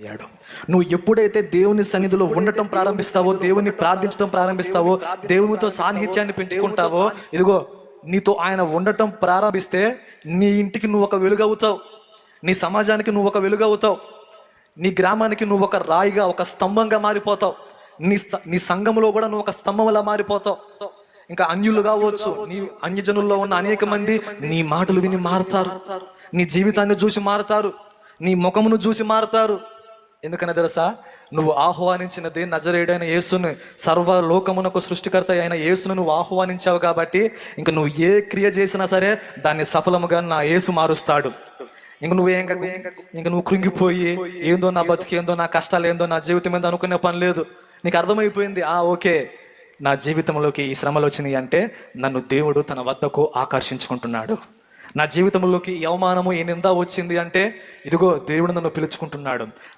అయ్యాడు. నువ్వు ఎప్పుడైతే దేవుని సన్నిధిలో ఉండటం ప్రారంభిస్తావో దేవుని ప్రార్థించడం ప్రారంభిస్తావో దేవునితో సాన్నిహిత్యాన్ని పెంచుకుంటావో ఇదిగో నీతో ఆయన ఉండటం ప్రారంభిస్తే నీ ఇంటికి నువ్వు ఒక వెలుగవుతావు నీ సమాజానికి నువ్వు ఒక వెలుగవుతావు నీ గ్రామానికి నువ్వు ఒక రాయిగా ఒక స్తంభంగా మారిపోతావు. నీ స- నీ సంఘములో కూడా నువ్వు ఒక స్తంభంలా మారిపోతావు. ఇంకా అన్యులు కావచ్చు నీ అన్యజనుల్లో ఉన్న అనేక మంది నీ మాటలు విని మారుతారు. నీ జీవితాన్ని చూసి మారుతారు. నీ ముఖమును చూసి మారుతారు. ఎందుకని తెలుసా? నువ్వు ఆహ్వానించినది నజరేడైన యేసుని సర్వ లోకమునకు సృష్టికర్త అయిన యేసును నువ్వు ఆహ్వానించావు కాబట్టి ఇంక నువ్వు ఏ క్రియ చేసినా సరే దాన్ని సఫలముగా నా యేసు మారుస్తాడు. ఇంక నువ్వు ఇంక ఇంక నువ్వు కృంగిపోయి ఏందో నా బతుకు ఏందో నా కష్టాలు ఏందో నా జీవితం ఏందో అనుకునే పని లేదు. నీకు అర్థమైపోయింది? ఆ ఓకే. నా జీవితంలోకి ఈ శ్రమలు వచ్చినాయి అంటే నన్ను దేవుడు తన వద్దకు ఆకర్షించుకుంటున్నాడు. నా జీవితంలోకి ఈ అవమానము ఈ నింద వచ్చింది అంటే ఇదిగో దేవుడు నన్ను పిలుచుకుంటున్నాడు.